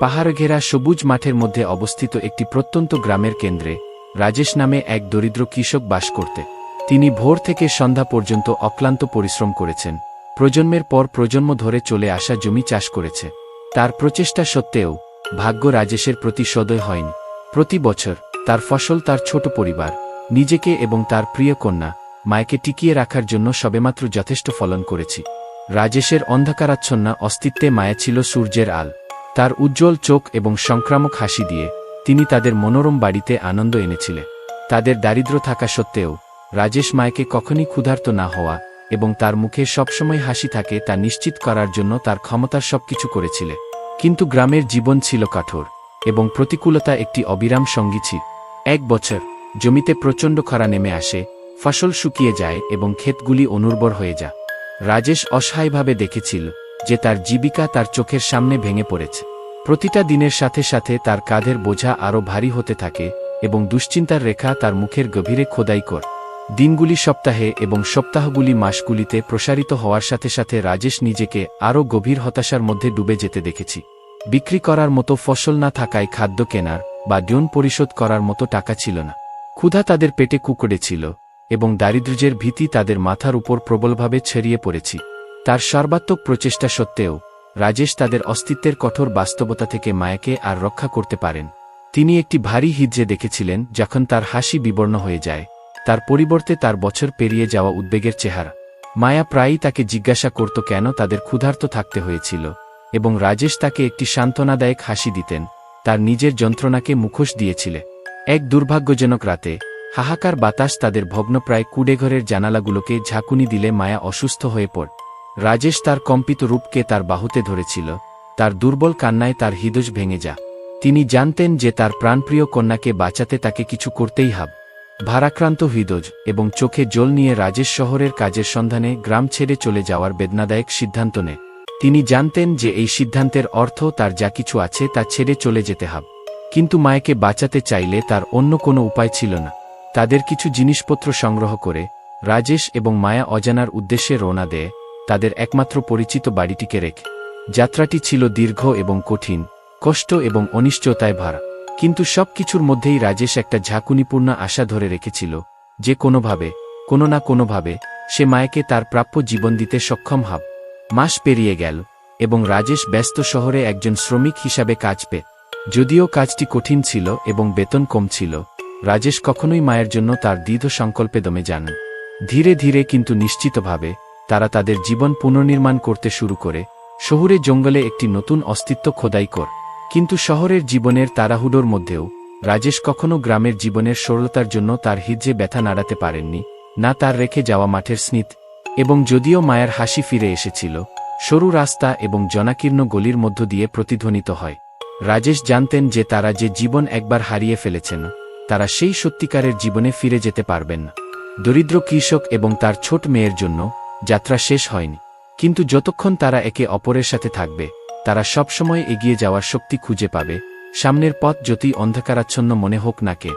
পাহাড় ঘেরা সবুজ মাঠের মধ্যে অবস্থিত একটি প্রত্যন্ত গ্রামের কেন্দ্রে রাজেশ নামে এক দরিদ্র কৃষক বাস করতে। তিনি ভোর থেকে সন্ধ্যা পর্যন্ত অক্লান্ত পরিশ্রম করেছেন। প্রজন্মের পর প্রজন্ম ধরে চলে আসা জমি চাষ করেছে। তার প্রচেষ্টা সত্ত্বেও ভাগ্য রাজেশের প্রতি সদয় হয়নি। প্রতি বছর তার ফসল তার ছোট পরিবার, নিজেকে এবং তার প্রিয় কন্যা মায়কে টিকিয়ে রাখার জন্য সবেমাত্র যথেষ্ট ফলন করেছি। রাজেশের অন্ধকারাচ্ছন্না অস্তিত্বে মায়া ছিল সূর্যের আল। তার উজ্জ্বল চোখ এবং সংক্রামক হাসি দিয়ে তিনি তাদের মনোরম বাড়িতে আনন্দ এনেছিলেন তাদের দারিদ্র থাকা সত্ত্বেও রাজেশ মায়কে কখনই ক্ষুধার্ত না হওয়া এবং তার মুখে সবসময় হাসি থাকে তা নিশ্চিত করার জন্য তার ক্ষমতার সবকিছু করেছিলেন কিন্তু গ্রামের জীবন ছিল কঠোর এবং প্রতিকূলতা একটি অবিরাম সঙ্গী ছিল। এক বছর জমিতে প্রচণ্ড খরা নেমে আসে, ফসল শুকিয়ে যায় এবং ক্ষেতগুলি অনুর্বর হয়ে যা রাজেশ অসহায়ভাবে দেখেছিল যে তার জীবিকা তার চোখের সামনে ভেঙে পড়েছে। প্রতিটা দিনের সাথে সাথে তার কাঁধের বোঝা আরও ভারী হতে থাকে এবং দুশ্চিন্তার রেখা তার মুখের গভীরে খোদাই কর। দিনগুলি সপ্তাহে এবং সপ্তাহগুলি মাসগুলিতে প্রসারিত হওয়ার সাথে সাথে রাজেশ নিজেকে আরও গভীর হতাশার মধ্যে ডুবে যেতে দেখেছি। বিক্রি করার মতো ফসল না থাকায় খাদ্য কেনার বা ড্যোন পরিশোধ করার মতো টাকা ছিল না। ক্ষুধা তাদের পেটে কুকুড়ে ছিল এবং দারিদ্র্যের ভীতি তাদের মাথার উপর প্রবলভাবে ছড়িয়ে পড়েছি। তার সর্বাত্মক প্রচেষ্টা সত্ত্বেও, রাজেশ তাদের অস্তিত্বের কঠোর বাস্তবতা থেকে মায়াকে আর রক্ষা করতে পারেন। তিনি একটি ভারী হিজ্জে দেখেছিলেন যখন তার হাসি বিবর্ণ হয়ে যায়। তার পরিবর্তে তার বছর পেরিয়ে যাওয়া উদ্বেগের চেহারা। মায়া প্রায়ই তাকে জিজ্ঞাসা করত কেন তাদের ক্ষুধার্ত থাকতে হয়েছিল, এবং রাজেশ তাকে একটি সান্ত্বনাদায়ক হাসি দিতেন, তার নিজের যন্ত্রণাকে মুখোশ দিয়েছিলে। এক দুর্ভাগ্যজনক রাতে, হাহাকার বাতাস তাদের ভগ্নপ্রায় কুডেঘরের জানালাগুলোকে ঝাঁকুনি দিলে মায়া অসুস্থ হয়ে পড়। রাজেশ তার কম্পিত রূপকে তার বাহুতে ধরেছিল, তার দুর্বল কান্নায় তার হৃদয় ভেঙে যা। তিনি জানতেন যে তার প্রাণপ্রিয় কন্যাকে বাঁচাতে তাকে কিছু করতেই হাব। ভারাক্রান্ত হৃদয় এবং চোখে জল নিয়ে রাজেশ শহরের কাজের সন্ধানে গ্রাম ছেড়ে চলে যাওয়ার বেদনাদায়ক সিদ্ধান্ত নেয়। তিনি জানতেন যে এই সিদ্ধান্তের অর্থ তার যা কিছু আছে তা ছেড়ে চলে যেতে হাব। কিন্তু মায়াকে বাঁচাতে চাইলে তার অন্য কোনো উপায় ছিল না। তাদের কিছু জিনিসপত্র সংগ্রহ করে রাজেশ এবং মায়া অজানার উদ্দেশ্যে রওনা দেয় তাদের একমাত্র পরিচিত বাড়িটিকে রেখে। যাত্রাটি ছিল দীর্ঘ এবং কঠিন, কষ্ট এবং অনিশ্চয়তায় ভরা। কিন্তু সব কিছুর মধ্যেই রাজেশ একটা ঝাঁকুনিপূর্ণ আশা ধরে রেখেছিল যে কোনোভাবে, কোনো না কোনোভাবে, সে মায়াকে তার প্রাপ্য জীবন দিতে সক্ষম হব। মাস পেরিয়ে গেল এবং রাজেশ ব্যস্ত শহরে একজন শ্রমিক হিসাবে কাজ পে। যদিও কাজটি কঠিন ছিল এবং বেতন কম ছিল, রাজেশ কখনোই মায়ের জন্য তার দৃঢ় সংকল্পে দমে যান। ধীরে ধীরে কিন্তু নিশ্চিতভাবে তারা তাদের জীবন পুনর্নির্মাণ করতে শুরু করে। শহুরে জঙ্গলে একটি নতুন অস্তিত্ব খোদাই কর। কিন্তু শহরের জীবনের তাড়াহুডোর মধ্যেও, রাজেশ কখনো গ্রামের জীবনের সরলতার জন্য তার হিজ্জে ব্যথা নাড়াতে পারেননি, না তার রেখে যাওয়া মাঠের স্নিত এবং যদিও মায়ের হাসি ফিরে এসেছিল, সরু রাস্তা এবং জনাকীর্ণ গলির মধ্য দিয়ে প্রতিধ্বনিত হয়। রাজেশ জানতেন যে তারা যে জীবন একবার হারিয়ে ফেলেছেন, তারা সেই সত্যিকারের জীবনে ফিরে যেতে পারবেন না। দরিদ্র কৃষক এবং তার ছোট মেয়ের জন্য যাত্রা শেষ হয়নি। কিন্তু যতক্ষণ তারা একে অপরের সাথে থাকবে, তারা সবসময় এগিয়ে যাওয়ার শক্তি খুঁজে পাবে। সামনের পথ যতই অন্ধকারাচ্ছন্ন মনে হোক না নাকে